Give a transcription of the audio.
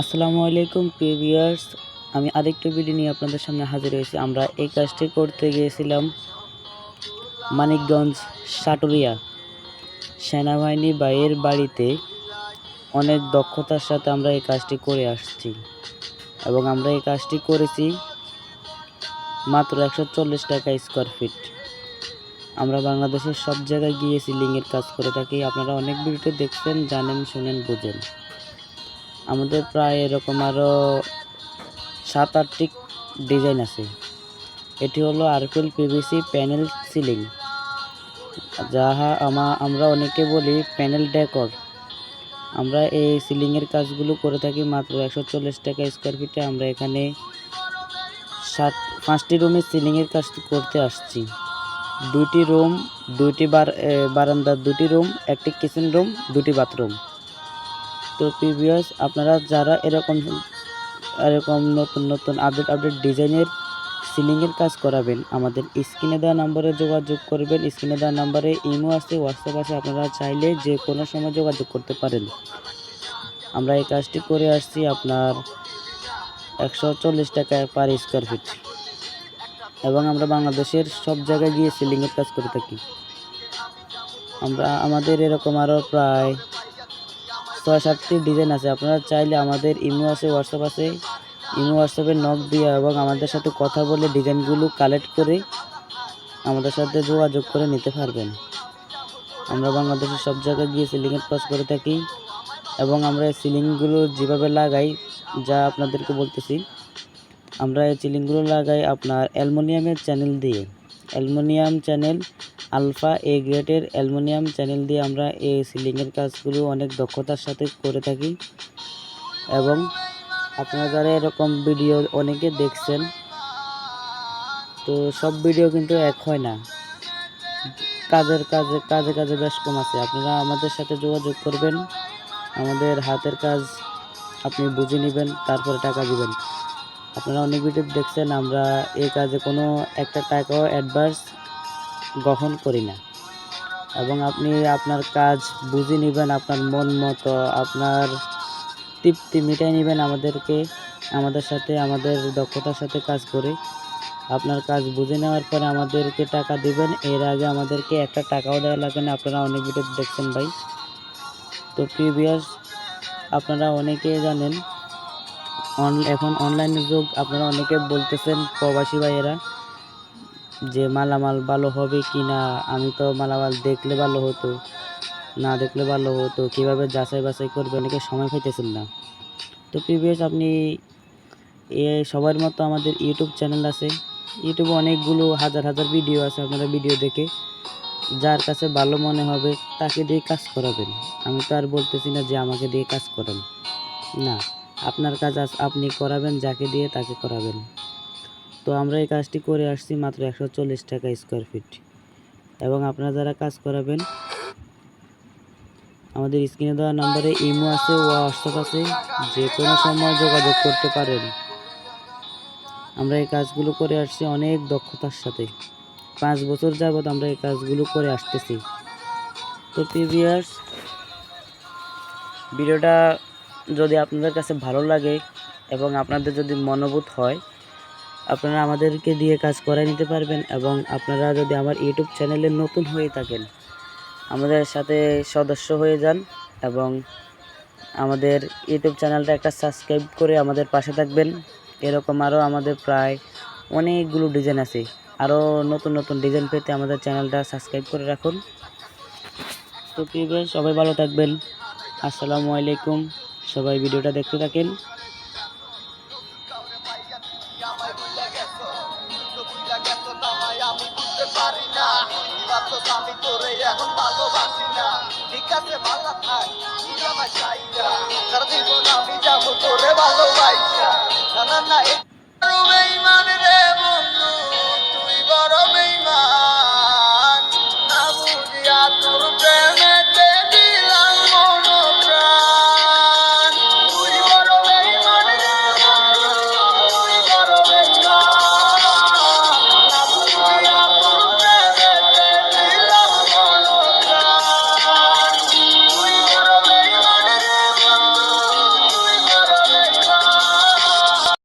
আসসালামু আলাইকুম প্রিভিয়ার্স আমি আরেকটা ভিডিও নিয়ে আপনাদের সামনে হাজির হয়েছি। আমরা এই কাজটি করতে গিয়েছিলাম মানিকগঞ্জ, সাটুরিয়া। সেনাবাহিনী ভাইয়ের বাড়িতে অনেক দক্ষতার সাথে আমরা এই কাজটি করে আসছি। এবং আমরা এই কাজটি করেছি মাত্র একশো চল্লিশ টাকা স্কোয়ার ফিট আমরা বাংলাদেশের সব জায়গায় গিয়ে সিলিংয়ের কাজ করে থাকি। আপনারা অনেক ভিডিওতে দেখছেন, জানেন, শুনেন, বুঝেন। আমাদের প্রায় এরকম আরও সাত, আটটি ডিজাইন আছে। এটি হলো আরপিএল পিভিসি প্যানেল সিলিং। যাহা আমা, আমরা অনেকে বলি প্যানেল ডেকর। আমরা এই সিলিংয়ের কাজগুলো করে থাকি মাত্র একশো চল্লিশ টাকা স্কোয়ার ফিটে। আমরা এখানে সাত, পাঁচটি রুমে সিলিংয়ের কাজ করতে আসছি। দুইটি রুম, দুইটি বার বারান্দার দুটি রুম, একটি কিচেন রুম, দুটি বাথরুম। তো প্রিভিয়াস আপনারা যারা এরকম এরকম নতুন নতুন আপডেট আপডেট ডিজাইনের সিলিংয়ের কাজ করাবেন, আমাদের স্ক্রিনে দেওয়া নম্বরে যোগাযোগ করবেন, স্ক্রিনে দেওয়া নম্বরে ইমো আছে হোয়াটসঅ্যাপ আছে, আপনারা চাইলে যে কোনো সময় যোগাযোগ করতে পারেন। আমরা এই কাজটি করে আসছি আপনার একশো চল্লিশ টাকা পার স্কোয়ার ফিট এবং আমরা বাংলাদেশের সব জায়গায় গিয়ে সিলিংয়ের কাজ করে থাকি। আমরা, আমাদের এরকম আরও প্রায় ছয় সাতটি ডিজাইন আছে। আপনারা চাইলে আমাদের ইমো আছে, হোয়াটসঅ্যাপ আছে। ইমো, হোয়াটসঅ্যাপে নক দিয়ে এবং আমাদের সাথে কথা বলে ডিজাইনগুলো কালেক্ট করে আমাদের সাথে যোগাযোগ করে নিতে পারবেন। আমরা বাংলাদেশের সব জায়গায় গিয়ে সিলিংয়ের কাজ করে থাকি এবং আমরা এই সিলিংগুলো যেভাবে লাগাই, যা আপনাদেরকে বলতেছি, আমরা এই সিলিংগুলো লাগাই আপনার অ্যালুমিনিয়ামের চ্যানেল দিয়ে। অ্যালুমিনিয়াম চ্যানেল আলফা এ গ্রেডের অ্যালুমিনিয়াম চ্যানেল দিয়ে আমরা এই সিলিংয়ের কাজগুলো অনেক দক্ষতার সাথে করে থাকি। এবং আপনারা যারা এরকম ভিডিও অনেকে দেখছেন, তো সব ভিডিও কিন্তু এক হয় না। কাজের কাজে কাজে কাজে বেশ কম আছে। আপনারা আমাদের সাথে যোগাযোগ করবেন। আমাদের হাতের কাজ আপনি বুঝে নেবেন, তারপরে টাকা দিবেন। আপনারা অনেক ভিডিও দেখছেন, আমরা এই কাজে কোনো একটা টাকাও অ্যাডভান্স গ্রহণ করি না। এবং আপনি আপনার কাজ বুঝে নেবেন, আপনার মন মতো, আপনার তৃপ্তি মিটাই নেবেন আমাদেরকে, আমাদের সাথে, আমাদের দক্ষতার সাথে কাজ করে। আপনার কাজ বুঝে নেওয়ার পরে আমাদেরকে টাকা দিবেন। এর আগে আমাদেরকে একটা টাকাও দেওয়া লাগে না। আপনারা অনেক ভিডিও দেখছেন ভাই। তো প্রিভিয়াস আপনারা অনেকে জানেন এখন অনলাইনের যুগ, আপনারা অনেকে বলতেছেন, প্রবাসী ভাইয়েরা যে মালামাল ভালো হবে কি না, আমি তো মালামাল দেখলে ভালো হতো, না দেখলে ভালো হতো, কীভাবে যাচাই বাছাই করবে অনেকে সময় পাইতেছেন না। তো প্রিভিয়াস আপনি এ সবার মতো আমাদের ইউটিউব চ্যানেল আছে। ইউটিউবে অনেকগুলো হাজার হাজার ভিডিও আছে আপনারা ভিডিও দেখে। যার কাছে ভালো মনে হবে তাকে দিয়ে কাজ করাবেন। আমি তো আর বলতেছি না যে আমাকে দিয়ে কাজ করেন। না, আপনার কাজ আপনি করাবেন, যাকে দিয়ে তাকে করাবেন। তো আমরা এই কাজটি করে আসছি মাত্র একশো চল্লিশ টাকা স্কোয়ার ফিট এবং আপনারা যারা কাজ করাবেন, আমাদের স্ক্রিনে দেওয়া নম্বরে ইমো আছে হোয়াটসঅ্যাপ আছে যে কোনো সময় যোগাযোগ করতে পারেন। আমরা এই কাজগুলো করে আসছি অনেক দক্ষতার সাথে। পাঁচ বছর যাবৎ আমরা এই কাজগুলো করে আসতেছি। তো প্রিভিয়ার্স ভিডিওটা যদি আপনাদের কাছে ভালো লাগে এবং আপনাদের যদি মনোবোধ হয় আপনারা আমাদেরকে দিয়ে কাজ করাই নিতে পারবেন এবং আপনারা যদি আমার ইউটিউব চ্যানেলে নতুন হয়ে থাকেন, আমাদের সাথে সদস্য হয়ে যান এবং আমাদের ইউটিউব চ্যানেলটা একটা সাবস্ক্রাইব করে আমাদের পাশে থাকবেন। এরকম আরও আমাদের প্রায় অনেকগুলো ডিজাইন আছে। আরও নতুন নতুন ডিজাইন পেতে আমাদের চ্যানেলটা সাবস্ক্রাইব করে রাখুন। তো প্রিয় সবাই ভালো থাকবেন। আসসালামু আলাইকুম। সবাই ভিডিওটা দেখতে থাকেন। বলছস আমি তোরে এখন ভালোবাসি না। ঠিক আছে ভালো থাক আমার চাইয়া সারা জীবন আমি যাব তোরে ভালোবাসা না। না না